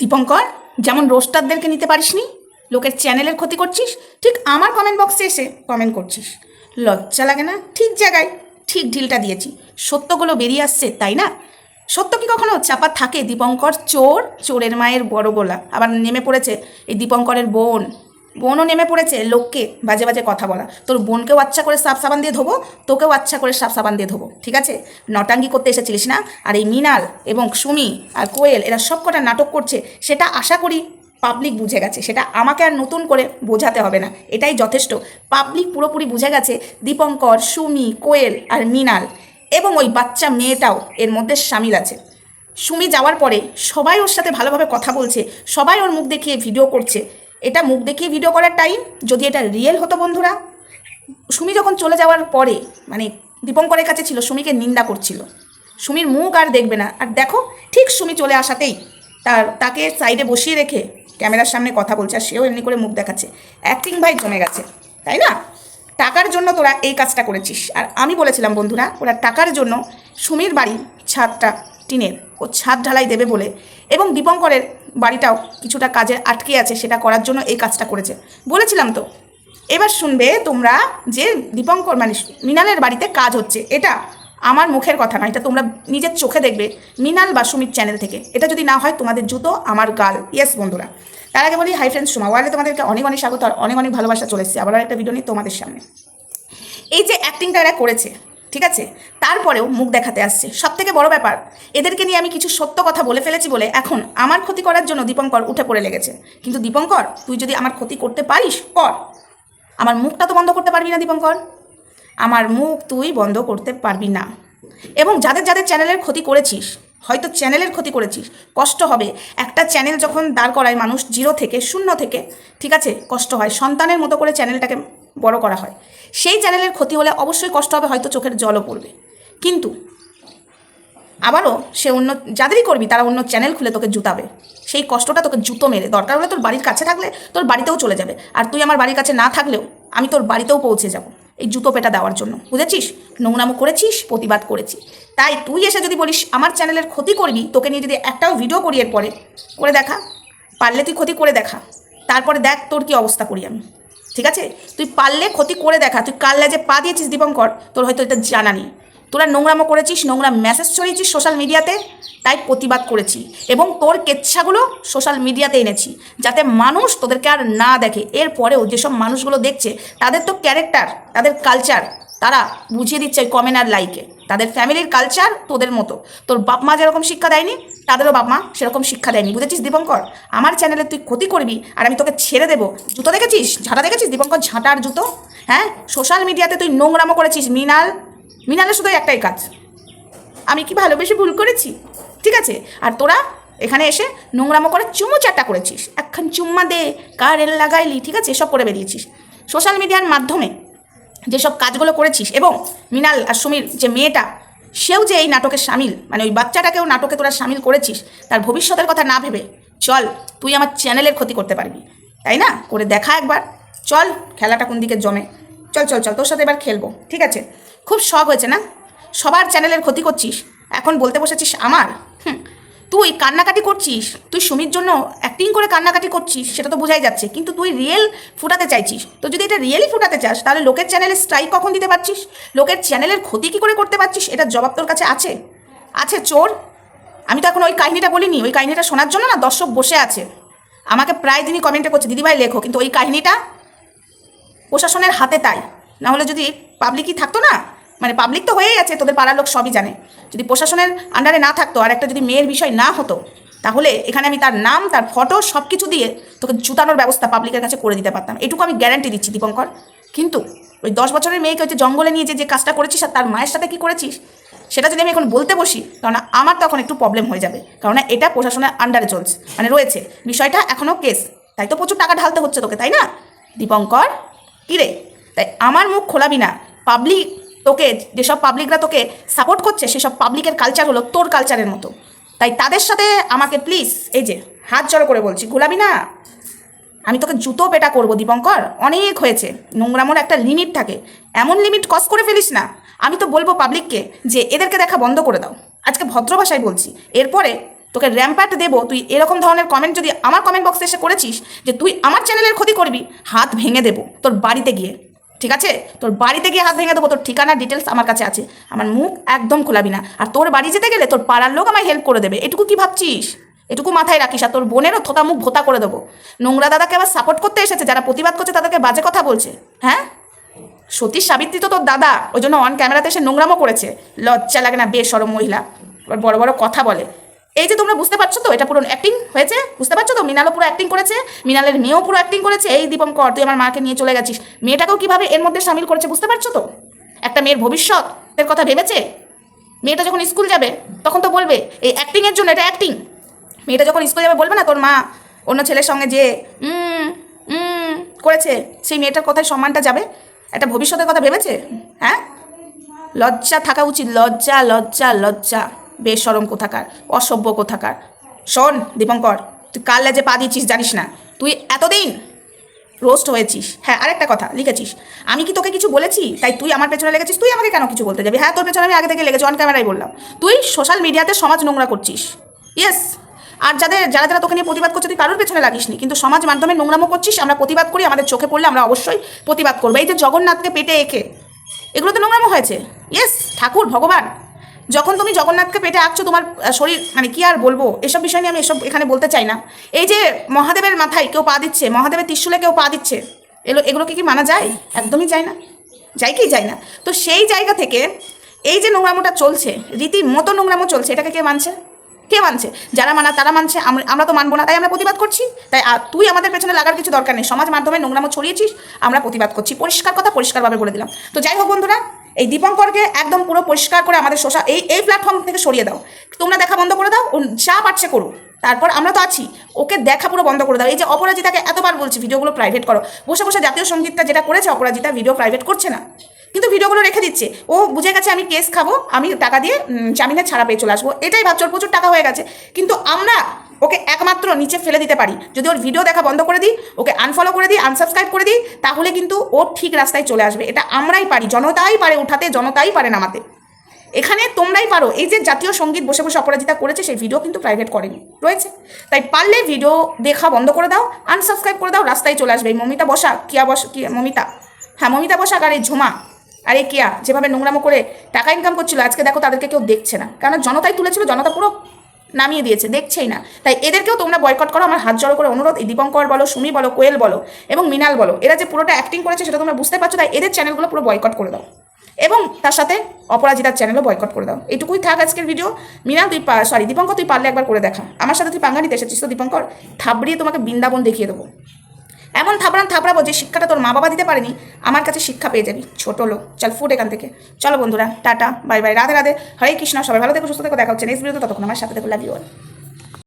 দীপঙ্কর, যেমন রোস্টারদেরকে নিতে পারিসনি? লোকের চ্যানেলের ক্ষতি করছিস? ঠিক আমার কমেন্ট বক্সে এসে কমেন্ট করছিস। লজ্জা লাগে না? ঠিক জায়গায়, ঠিক ঢিলটা দিয়েছি। সত্যগুলো বেরিয়ে আসছে, তাই না? সত্য কি কখনো চাপা থাকে? দীপঙ্কর চোর, চোরের মায়ের বড় গোলা। আবার নেমে পড়েছে এই দীপঙ্করের বোন। বোনও নেমে পড়েছে, লোককে বাজে বাজে কথা বলা। তোর বোনকেও আচ্ছা করে সাফ সাবান দিয়ে ধোবো, তোকেও আচ্ছা করে সাফ সাবান দিয়ে ধোবো, ঠিক আছে? নটাঙ্গি করতে এসেছিলিস না? আর এই মিনাল এবং সুমি আর কোয়েল, এরা সব কটা নাটক করছে, সেটা আশা করি পাবলিক বুঝে গেছে। সেটা আমাকে আর নতুন করে বোঝাতে হবে না, এটাই যথেষ্ট। পাবলিক পুরোপুরি বুঝে গেছে দীপঙ্কর, সুমি, কোয়েল আর মিনাল এবং ওই বাচ্চা মেয়েটাও এর মধ্যে সামিল আছে। সুমি যাওয়ার পরে সবাই ওর সাথে ভালোভাবে কথা বলছে, সবাই ওর মুখ দেখিয়ে ভিডিও করছে। এটা মুখ দেখিয়ে ভিডিও করার টাইম যদি এটা রিয়েল হতো বন্ধুরা, সুমি যখন চলে যাওয়ার পরে মানে দীপঙ্করের কাছে ছিল, সুমিকে নিন্দা করছিল। সুমির মুখ আর দেখবে না। আর দেখো, ঠিক সুমি চলে আসাতেই তার, তাকে সাইডে বসিয়ে রেখে ক্যামেরার সামনে কথা বলছে, আর সেও এমনি করে মুখ দেখাচ্ছে। অ্যাক্টিং ভাই জমে গেছে, তাই না? টাকার জন্য তোরা এই কাজটা করেছিস। আর আমি বলেছিলাম, বন্ধুরা, ওরা টাকার জন্য সুমির বাড়ি ছাদটা টিনের ও ছাদ ঢালাই দেবে বলে এবং দীপঙ্করের বাড়িটাও কিছুটা কাজে আটকে আছে, সেটা করার জন্য এই কাজটা করেছে। বলেছিলাম তো, এবার শুনবে তোমরা যে দীপঙ্কর মানে মৃণালের বাড়িতে কাজ হচ্ছে। এটা আমার মুখের কথা নয় এটা তোমরা নিজের চোখে দেখবে মিনাল বা সুমিত চ্যানেল থেকে। এটা যদি না হয়, তোমাদের জুতো, আমার গাল। ইয়েস বন্ধুরা। তার আগে বলি হাই ফ্রেন্ডস সোমা। ওয়ার্ল্ডে তোমাদেরকে অনেক অনেক স্বাগত আর অনেক অনেক ভালোবাসা চলে এসেছে। আবার একটা ভিডিও নিয়ে তোমাদের সামনে। এই যে অ্যাক্টিংটা এরা করেছে, ঠিক আছে? তারপরেও মুখ দেখাতে আসছে। সব থেকে বড় ব্যাপার, এদেরকে নিয়ে আমি কিছু সত্য কথা বলে ফেলেছি বলে এখন আমার ক্ষতি করার জন্য দীপঙ্কর উঠে পড়ে লেগেছে। কিন্তু দীপঙ্কর, তুই যদি আমার ক্ষতি করতে পারিস, কর। আমার মুখটা তো বন্ধ করতে পারবি না দীপঙ্কর। আমার মুখ তুই বন্ধ করতে পারবি না। এবং যাদের যাদের চ্যানেলের ক্ষতি করেছিস, হয়তো চ্যানেলের ক্ষতি করেছিস, কষ্ট হবে। একটা চ্যানেল যখন দাঁড় করায় মানুষ জিরো থেকে শূন্য থেকে, ঠিক আছে, কষ্ট হয়, সন্তানের মতো করে চ্যানেলটাকে বড় করা হয়। সেই চ্যানেলের ক্ষতি হলে অবশ্যই কষ্ট হবে, হয়তো চোখের জলও পড়বে। কিন্তু আবারও সে অন্য, যাদেরই করবি, তারা অন্য চ্যানেল খুলে তোকে জুতাবে। সেই কষ্টটা তোকে জুতো মেরে, দরকার হলে তোর বাড়ির কাছে থাকলে তোর বাড়িতেও চলে যাবে। আর তুই আমার বাড়ির কাছে না থাকলেও আমি তোর বাড়িতেও পৌঁছে যাব। এই জুতো পেটা দেওয়ার জন্য। বুঝেছিস? নোংরামো করেছিস, প্রতিবাদ করেছি। তাই তুই এসে যদি বলিস, আমার চ্যানেলের ক্ষতি করবি, তোকে নিয়ে যদি একটাও ভিডিও করি এরপরে, করে দেখা। পারলে তুই ক্ষতি করে দেখা। তারপরে দেখ তোর কী অবস্থা করি আমি। ঠিক আছে? তুই পারলে ক্ষতি করে দেখা। তুই কাল যে পা দিয়েছিস, দীপঙ্কর? তোর হয়তো এটা জানা নেই। তোরা নোংরামো করেছিস, নোংরা মেসেজ ছড়িয়েছিস সোশ্যাল মিডিয়াতে তাই প্রতিবাদ করেছি। এবং তোর কেচ্ছাগুলো সোশ্যাল মিডিয়াতে এনেছি, যাতে মানুষ তোদেরকে আর না দেখে। এরপরেও যেসব মানুষগুলো দেখছে, তাদের তো ক্যারেক্টার তাদের কালচার তারা বুঝিয়ে দিচ্ছে ওই কমেন্ট আর লাইকে তাদের ফ্যামিলির কালচার তোদের মতো। তোর বাপ মা যেরকম শিক্ষা দেয়নি, তাদেরও বাপ মা সেরকম শিক্ষা দেয়নি। বুঝেছিস দীপঙ্কর? আমার চ্যানেলে তুই ক্ষতি করবি আর আমি তোকে ছেড়ে দেবো। জুতো দেখেছিস? ঝাঁটা দেখেছিস দীপঙ্কর? ঝাঁটার জুতো? হ্যাঁ? সোশ্যাল মিডিয়াতে তুই নোংরামো করেছিস মিনাল মিনালের শুধু একটাই কাজ। আমি কি ভালোবেসে ভুল করেছি? ঠিক আছে, আর তোরা এখানে এসে নোংরামো করে চুমু চাটা করেছিস। একখান চুম্মা দে কার এল লাগাইলি, ঠিক আছে, এসব করে বেরিয়েছিস। সোশ্যাল মিডিয়ার মাধ্যমে যেসব কাজগুলো করেছিস এবং মিনাল আর সুমির যে মেয়েটা, সেও যে এই নাটকে সামিল মানে ওই বাচ্চাটাকেও নাটকে তোরা সামিল করেছিস, তার ভবিষ্যতের কথা না ভেবে, চল, তুই আমার চ্যানেলের ক্ষতি করতে পারবি। তাই না? করে দেখা একবার। চল, খেলাটা কোন দিকে জমে? চল চল চল, তোর সাথে এবার খেলব, ঠিক আছে? খুব শখ হয়েছে না? সবার চ্যানেলের ক্ষতি করছিস, এখন বলতে বসেছিস আমার? হুম, তুই কান্নাকাটি করছিস, তুই সুমির জন্য অ্যাক্টিং করে কান্নাকাটি করছিস, সেটা তো বোঝাই যাচ্ছে, কিন্তু তুই রিয়েল ফুটাতে চাইছিস। তো যদি এটা রিয়েলি ফুটাতে চাস, তাহলে লোকের চ্যানেলে স্ট্রাইক কখন দিতে পারছিস? লোকের চ্যানেলের ক্ষতি কী করে করতে পারছিস? এটা জবাব তোর কাছে আছে? আছে চোর? আমি তো এখন ওই কাহিনিটা বলিনি, ওই কাহিনিটা শোনার জন্য না দর্শক বসে আছে। আমাকে প্রায় দিনই কমেন্টে করছে, দিদিভাই লেখো, কিন্তু ওই কাহিনিটা প্রশাসনের হাতে তাই। না হলে যদি পাবলিকই থাকতো না মানে পাবলিক তো হয়েই আছে, তোদের পাড়ার লোক সবই জানে। যদি প্রশাসনের আন্ডারে না থাকতো, আর একটা যদি মেয়ের বিষয় না হতো, তাহলে এখানে আমি তার নাম, তার ফটো সব কিছু দিয়ে তোকে জুতানোর ব্যবস্থা পাবলিকের কাছে করে দিতে পারতাম। এটুকু আমি গ্যারান্টি দিচ্ছি, দীপঙ্কর। কিন্তু ওই দশ বছরের মেয়েকে হচ্ছে জঙ্গলে নিয়ে যে কাজটা করেছিস আর তার মায়ের সাথে কী করেছিস, সেটা যদি আমি এখন বলতে বসি কারণ আমার তখন একটু প্রবলেম হয়ে যাবে। কারণ এটা প্রশাসনের আন্ডারে চলছে মানে রয়েছে। বিষয়টা এখনও কেস তাই তো প্রচুর টাকা ঢালতে হচ্ছে তোকে, তাই না? দীপঙ্কর? কিরে? তাই আমার মুখ খোলাবি না। পাবলিক তোকে, যেসব পাবলিকরা তোকে সাপোর্ট করছে, সেসব পাবলিকের কালচার হলো তোর কালচারের মতো। তাই তাদের সাথে আমাকে প্লিজ এই যে, হাত জড়ো করে বলছি গোলাবি না। আমি তোকে জুতো পেটা করব, দীপঙ্কর। অনেক হয়েছে। নোংরামোর একটা লিমিট থাকে। এমন লিমিট কস করে ফেলিস না। আমি তো বলব পাবলিককে যে, এদেরকে দেখা বন্ধ করে দাও। আজকে ভদ্র ভাষায় বলছি। এরপরে তোকে র্যাম্পার্ট দেবো, তুই এরকম ধরনের কমেন্ট যদি আমার কমেন্ট বক্সে এসে করেছিস যে তুই আমার চ্যানেলের ক্ষতি করবি, হাত ভেঙে দেবো তোর বাড়িতে গিয়ে। ঠিক আছে? তোর বাড়িতে গিয়ে হাত ভেঙে দেবো, তোর ঠিকানা ডিটেলস আমার কাছে আছে। আমার মুখ একদম খোলাবি না। আর তোর বাড়ি যেতে গেলে তোর পাড়ার লোক আমায় হেল্প করে দেবে। এটুকু কি ভাবছিস? এটুকু মাথায় রাখিস। আর তোর বোনেরও থোতা মুখ ভোতা করে দেবো। নোংরা দাদাকে আবার সাপোর্ট করতে এসেছে, যারা প্রতিবাদ করছে, তাদেরকে বাজে কথা বলছে। হ্যাঁ? সতীশ সাবিত্রী তো তোর দাদা। ওই জন্য অন ক্যামেরাতে এসে নোংরামও করেছে। লজ্জা লাগে না বেশ সরম মহিলা বড় বড় কথা বলে। এই যে তোমরা বুঝতে পারছ তো, এটা পুরো অ্যাক্টিং হয়েছে, বুঝতে পারছ তো? মিনালও পুরো অ্যাক্টিং করেছে, মিনালের মেয়েও পুরো অ্যাক্টিং করেছে। এই দীপম কর তুই আমার মাকে নিয়ে চলে গেছিস। মেয়েটাকেও কীভাবে এর মধ্যে সামিল করেছে বুঝতে পারছ তো? একটা মেয়ের ভবিষ্যতের কথা ভেবেছে? মেয়েটা যখন স্কুল যাবে, তখন তো বলবে, এই অ্যাক্টিংয়ের জন্য এটা অ্যাক্টিং মেয়েটা যখন স্কুল যাবে, বলবে না তোর মা অন্য ছেলের সঙ্গে যে করেছে, সেই মেয়েটার কথায় সম্মানটা যাবে? একটা ভবিষ্যতের কথা ভেবেছে? হ্যাঁ? লজ্জা থাকা উচিত, লজ্জা লজ্জা লজ্জা। বেসরম কোথাকার, অসভ্য কোথাকার। শোন, দীপঙ্কর, তুই কাল যে পা দিয়েছিস জানিস না, তুই এতদিন রোস্ট হয়েছিস। হ্যাঁ আরেকটা কথা লিখেছিস। আমি কি তোকে কিছু বলেছি? তাই তুই আমার পেছনে লেগেছিস? তুই আমাকে কেন কিছু বলতে যাবি? হ্যাঁ তোর পেছনে আমি আগে থেকে লেগেছি অন ক্যামেরায় বললাম। তুই সোশ্যাল মিডিয়াতে সমাজ নোংরা করছিস। ইয়েস আর যাদের, যারা যারা তোকে নিয়ে প্রতিবাদ করছে, তুই কারোর পেছনে লাগিসনি। কিন্তু সমাজ মাধ্যমে নোংরামো করছিস, আমরা প্রতিবাদ করি, আমাদের চোখে পড়লে আমরা অবশ্যই প্রতিবাদ করব। এই যে জগন্নাথকে পেটে এঁকে, এগুলো তো নোংরামো হয়েছে। ইয়েস ঠাকুর, ভগবান। যখন তুমি জগন্নাথকে পেটে আঁকছো, তোমার শরীর মানে কি আর বলব? এসব বিষয় নিয়ে আমি এসব এখানে বলতে চাই না। এই যে মহাদেবের মাথায় কেউ পা দিচ্ছে, মহাদেবের ত্রিশুলে কেউ পা দিচ্ছে এগুলো এগুলোকে কি মানা যায়? একদমই যায় না। যায় কি যায় না? তো সেই জায়গা থেকে এই যে নোংরামোটা চলছে রীতি মতো নোংরামো চলছে, এটাকে কে মানছে? কে মানছে? যারা মানা, তারা মানছে। আমরা তো মানবো না, তাই আমরা প্রতিবাদ করছি। তাই তুই আমাদের পেছনে লাগার কিছু দরকার নেই। সমাজ মাধ্যমে নোংরামো ছড়িয়েছিস, আমরা প্রতিবাদ করছি। পরিষ্কার কথা পরিষ্কারভাবে বলে দিলাম। তো যাই হোক বন্ধুরা এই দীপঙ্করকে একদম পুরো পরিষ্কার করে আমাদের সোশ্যাল এই এই প্ল্যাটফর্ম থেকে সরিয়ে দাও। তোমরা দেখা বন্ধ করে দাও যা পারছে করুক। তারপর আমরা তো আছি। ওকে দেখা পুরো বন্ধ করে দাও। এই যে অপরাজিতাকে এতবার বলছি, ভিডিওগুলো প্রাইভেট করো। বসে বসে জাতীয় সঙ্গীতটা যেটা করেছে অপরাজিতা ভিডিও প্রাইভেট করছে না। কিন্তু ভিডিওগুলো রেখে দিচ্ছে। ও বুঝে গেছে আমি কেস খাব, আমি টাকা দিয়ে জামিনে ছাড়া পেয়ে চলে আসব। এটাই ভাবছি, প্রচুর টাকা হয়ে গেছে। কিন্তু আমরা ওকে একমাত্র নিচে ফেলে দিতে পারি। যদি ওর ভিডিও দেখা বন্ধ করে দিই, ওকে আনফলো করে দিই আনসাবস্ক্রাইব করে দিই, তাহলে কিন্তু ও ঠিক রাস্তায় চলে আসবে। এটা আমরাই পারি, জনতাই পারে উঠাতে, জনতাই পারে নামাতে। এখানে তোমরাই পারো, এই যে জাতীয় সংগীত বসে বসে অপরাজিতা করেছে, সেই ভিডিও কিন্তু প্রাইভেট করেনি, রয়েছে। তাই পারলে ভিডিও দেখা বন্ধ করে দাও আনসাবস্ক্রাইব করে দাও, রাস্তায় চলে আসবে। এই মমিতা বসা কিয়া বস, কি, মমিতা। হ্যাঁ মমিতা বসাক আর এই ঝুমা, আর কিয়া, যেভাবে নোংরামো করে টাকা ইনকাম করছিল, আজকে দেখো তাদেরকে কেউ দেখছে না। কারণ জনতাই তুলেছিল, জনতা পুরো নামিয়ে দিয়েছে, দেখছেই না। তাই এদেরকেও তোমরা বয়কট করো, আমার হাত জড়ো করে অনুরোধ, এই দীপঙ্কর বলো, সুমি বলো, কোয়েল বলো এবং মিনাল বলো, এরা যে পুরোটা অ্যাক্টিং করেছে সেটা তোমরা বুঝতে পারছ, তাই এদের চ্যানেলগুলো পুরো বয়কট করে দাও। এবং তার সাথে অপরাজিতার চ্যানেলও বয়কট করে দাও। এইটুকুই থাক আজকের ভিডিও মিনাল তুই সরি দীপঙ্কর, তুই পারলে একবার করে দেখা। আমার সাথে তুই পাঙ্গা নিতে এসেছিস তো দীপঙ্কর, থাবড়িয়ে তোমাকে বৃন্দাবন দেখিয়ে দেবো। এমন থাবড়ান থাবড়াবো যে শিক্ষাটা তোর মা বাবা দিতে পারেনি, আমার কাছে শিক্ষা পেয়ে যাবি। ছোট লোক, চল ফুট এখান থেকে। চলো বন্ধুরা, tata, bye bye, Radhe Radhe, Hare Krishna, সবাই ভালো থেকো, সুস্থ থেকো, দেখা হচ্ছে নেক্সট ভিডিও ততক্ষণ আমার সাথে দেখো লাভ ইউ